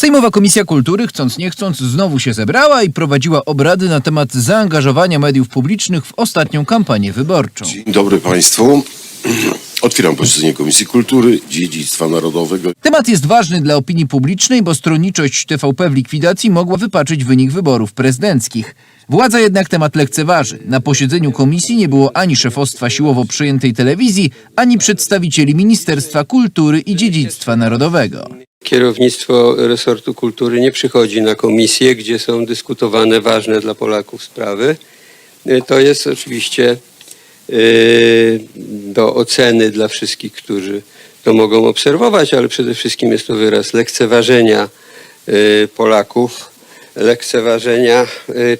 Sejmowa Komisja Kultury, chcąc nie chcąc, znowu się zebrała i prowadziła obrady na temat zaangażowania mediów publicznych w ostatnią kampanię wyborczą. Dzień dobry Państwu. Otwieram posiedzenie Komisji Kultury, Dziedzictwa Narodowego. Temat jest ważny dla opinii publicznej, bo stronniczość TVP w likwidacji mogła wypaczyć wynik wyborów prezydenckich. Władza jednak temat lekceważy. Na posiedzeniu komisji nie było ani szefostwa siłowo przyjętej telewizji, ani przedstawicieli Ministerstwa Kultury i Dziedzictwa Narodowego. Kierownictwo resortu kultury nie przychodzi na komisje, gdzie są dyskutowane ważne dla Polaków sprawy. Y, To jest oczywiście y, do oceny dla wszystkich, którzy to mogą obserwować, ale przede wszystkim jest to wyraz lekceważenia y, Polaków, lekceważenia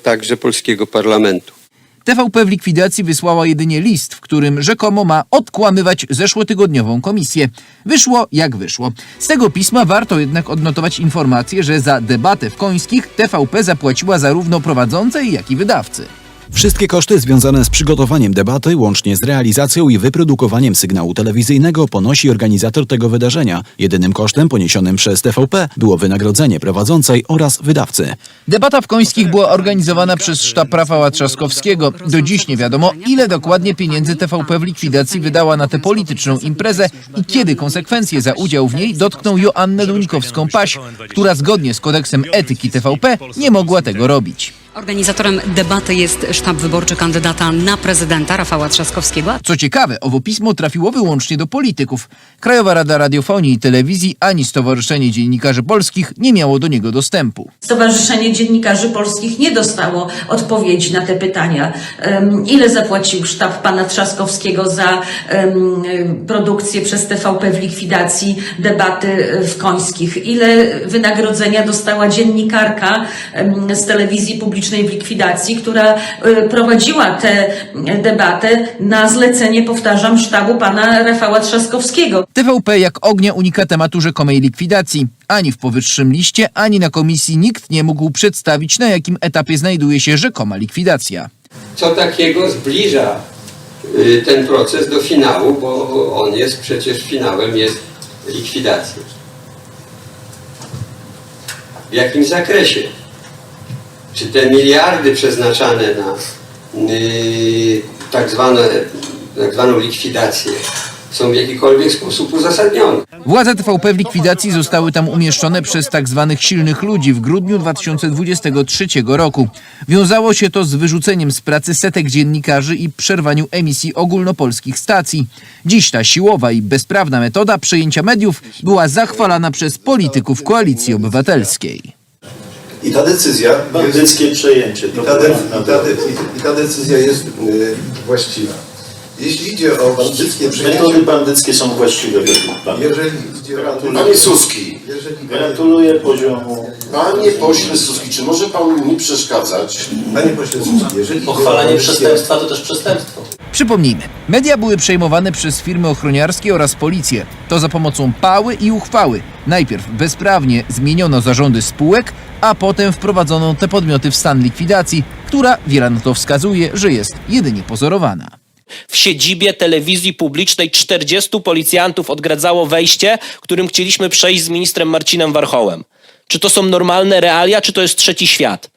także polskiego parlamentu. TVP w likwidacji wysłała jedynie list, w którym rzekomo ma odkłamywać zeszłotygodniową komisję. Wyszło jak wyszło. Z tego pisma warto jednak odnotować informację, że za debatę w Końskich TVP zapłaciła zarówno prowadzącej, jak i wydawcy. Wszystkie koszty związane z przygotowaniem debaty, łącznie z realizacją i wyprodukowaniem sygnału telewizyjnego, ponosi organizator tego wydarzenia. Jedynym kosztem poniesionym przez TVP było wynagrodzenie prowadzącej oraz wydawcy. Debata w Końskich była organizowana przez sztab Rafała Trzaskowskiego. Do dziś nie wiadomo, ile dokładnie pieniędzy TVP w likwidacji wydała na tę polityczną imprezę i kiedy konsekwencje za udział w niej dotkną Joannę Duńkowską-Paś, która zgodnie z kodeksem etyki TVP nie mogła tego robić. Organizatorem debaty jest sztab wyborczy kandydata na prezydenta Rafała Trzaskowskiego. Co ciekawe, owo pismo trafiło wyłącznie do polityków. Krajowa Rada Radiofonii i Telewizji ani Stowarzyszenie Dziennikarzy Polskich nie miało do niego dostępu. Stowarzyszenie Dziennikarzy Polskich nie dostało odpowiedzi na te pytania. Ile zapłacił sztab pana Trzaskowskiego za produkcję przez TVP w likwidacji debaty w Końskich? Ile wynagrodzenia dostała dziennikarka z telewizji publicznej w likwidacji, która e, prowadziła tę debatę na zlecenie, powtarzam, sztabu pana Rafała Trzaskowskiego? TVP jak ognia unika tematu rzekomej likwidacji. Ani w powyższym liście, ani na komisji nikt nie mógł przedstawić, na jakim etapie znajduje się rzekoma likwidacja. co takiego zbliża y, ten proces do finału, bo on jest przecież finałem jest likwidacja. W jakim zakresie? Czy te miliardy przeznaczane na y, tak, zwane, tak zwaną likwidację są w jakikolwiek sposób uzasadnione? Władze TVP w likwidacji zostały tam umieszczone przez tak zwanych silnych ludzi w grudniu 2023 roku. Wiązało się to z wyrzuceniem z pracy setek dziennikarzy i przerwaniu emisji ogólnopolskich stacji. Dziś ta siłowa i bezprawna metoda przejęcia mediów była zachwalana przez polityków Koalicji Obywatelskiej. I ta decyzja jest, Bandyckie przejęcie. i ta, de, i, ta de, i ta decyzja jest y, właściwa. Jeśli idzie o bandyckie przejęcie, Metody bandyckie są właściwe według pana. jeżeli idzie o Panie Suski, jeżeli, Gratuluję poziomu. panie pośle Suski, czy może pan mi przeszkadzać? Panie pośle Suski, jeżeli Pochwalanie przestępstwa to też przestępstwo. Przypomnijmy, media były przejmowane przez firmy ochroniarskie oraz policję. To za pomocą pały i uchwały. Najpierw bezprawnie zmieniono zarządy spółek, a potem wprowadzono te podmioty w stan likwidacji, która, wiele na to wskazuje, że jest jedynie pozorowana. w siedzibie telewizji publicznej 40 policjantów odgradzało wejście, którym chcieliśmy przejść z ministrem Marcinem Warchołem. Czy to są normalne realia, czy to jest trzeci świat?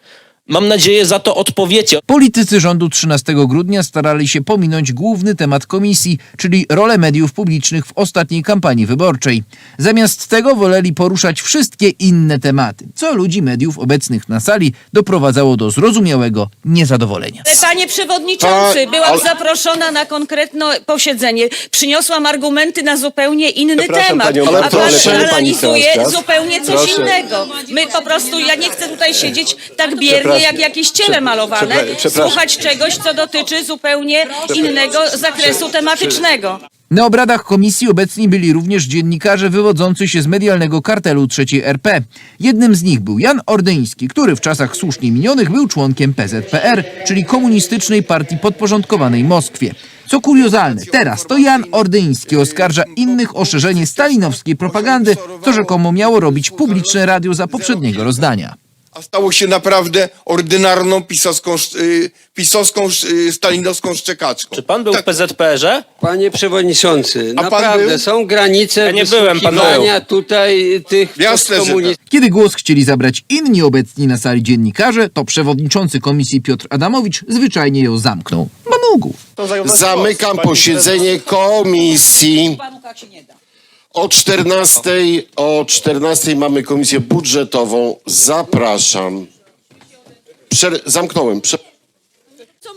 Mam nadzieję, za to odpowiecie. Politycy rządu 13 grudnia starali się pominąć główny temat komisji, czyli rolę mediów publicznych w ostatniej kampanii wyborczej. Zamiast tego woleli poruszać wszystkie inne tematy, co ludzi mediów obecnych na sali doprowadzało do zrozumiałego niezadowolenia. Panie przewodniczący, Pa- byłam ale- zaproszona na konkretne posiedzenie. Przyniosłam argumenty na zupełnie inny Przepraszam temat, panią a bardzo, pan ale pani analizuje zupełnie coś Proszę. innego. My po prostu, ja nie chcę tutaj siedzieć tak biernie Przepraszam. jak jakieś ciele malowane, Przepra- przepraszam. słuchać czegoś, co dotyczy zupełnie innego zakresu tematycznego. Na obradach komisji obecni byli również dziennikarze wywodzący się z medialnego kartelu III RP. Jednym z nich był Jan Ordyński, który w czasach słusznie minionych był członkiem PZPR, czyli komunistycznej partii podporządkowanej Moskwie. Co kuriozalne, teraz to Jan Ordyński oskarża innych o szerzenie stalinowskiej propagandy, co rzekomo miało robić publiczne radio za poprzedniego rozdania. A stało się naprawdę ordynarną pisowską, y, pisowską, y, stalinowską szczekaczką. Czy pan był Tak. w PZPR-ze? Panie przewodniczący, A naprawdę był? są granice Ja nie byłem, pan tutaj tych Jasne, postkomunistów. Kiedy głos chcieli zabrać inni obecni na sali dziennikarze, to przewodniczący komisji Piotr Adamowicz zwyczajnie ją zamknął. Bo mógł. Zamykam posiedzenie komisji. O 14, o 14 mamy komisję budżetową. Zapraszam. Przer- zamknąłem. Prze-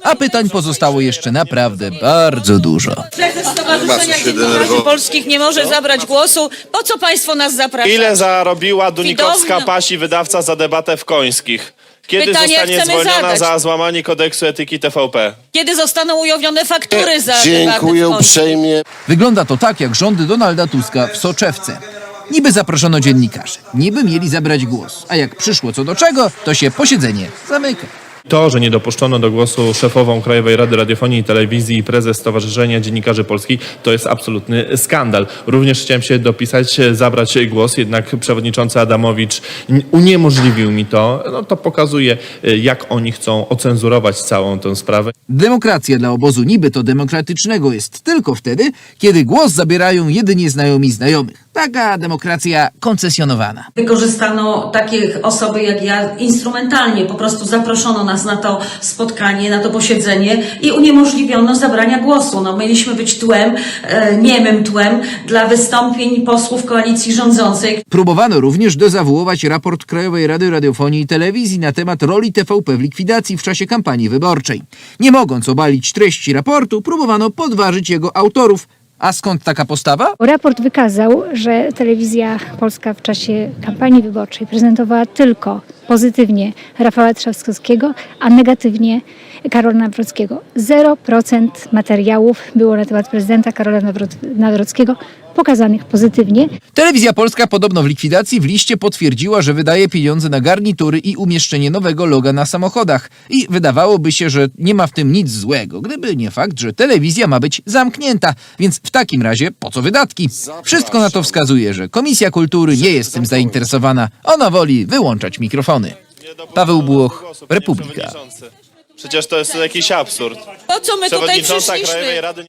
A pytań pozostało jeszcze naprawdę bardzo dużo. Prezes Stowarzyszenia Dziennikarzy Polskich nie może zabrać głosu. Po co państwo nas zapraszają? Ile zarobiła Dunikowska Widownia- Pasi, wydawca, za debatę w Końskich? Kiedy Pytanie zostanie chcemy zwolniona zadać. za złamanie kodeksu etyki TVP? Kiedy zostaną ujawnione faktury za Dziękuję debatę w Polsce? uprzejmie. Wygląda to tak jak rządy Donalda Tuska w soczewce. Niby zaproszono dziennikarzy, niby mieli zabrać głos, a jak przyszło co do czego, to się posiedzenie zamyka. To, że nie dopuszczono do głosu szefową Krajowej Rady Radiofonii i Telewizji i prezes Stowarzyszenia Dziennikarzy Polskich, to jest absolutny skandal. Również chciałem się dopisać, zabrać głos, jednak przewodniczący Adamowicz uniemożliwił mi to. No, to pokazuje, jak oni chcą ocenzurować całą tę sprawę. Demokracja dla obozu niby to demokratycznego jest tylko wtedy, kiedy głos zabierają jedynie znajomi znajomych. Taka demokracja koncesjonowana. Wykorzystano takie osoby jak ja instrumentalnie, po prostu zaproszono nas na to spotkanie, na to posiedzenie i uniemożliwiono zabrania głosu. No, mieliśmy być tłem, e, niemym tłem dla wystąpień posłów koalicji rządzącej, Próbowano również dezawuować raport Krajowej Rady Radiofonii i Telewizji na temat roli TVP w likwidacji w czasie kampanii wyborczej. Nie mogąc obalić treści raportu, próbowano podważyć jego autorów. A skąd taka postawa? Raport wykazał, że telewizja polska w czasie kampanii wyborczej prezentowała tylko pozytywnie Rafała Trzaskowskiego, a negatywnie Karola Nawrockiego. 0% materiałów było na temat prezydenta Karola Nawrockiego pokazanych pozytywnie. Telewizja Polska podobno w likwidacji w liście potwierdziła, że wydaje pieniądze na garnitury i umieszczenie nowego loga na samochodach. I wydawałoby się, że nie ma w tym nic złego, gdyby nie fakt, że telewizja ma być zamknięta. Więc w takim razie po co wydatki? Wszystko na to wskazuje, że Komisja Kultury nie jest tym zainteresowana. Ona woli wyłączać mikrofony. Paweł Bułoch, Republika. Przecież to jest jakiś absurd. Po co my tutaj Przewodnicząca przyszliśmy? Krajowej Rady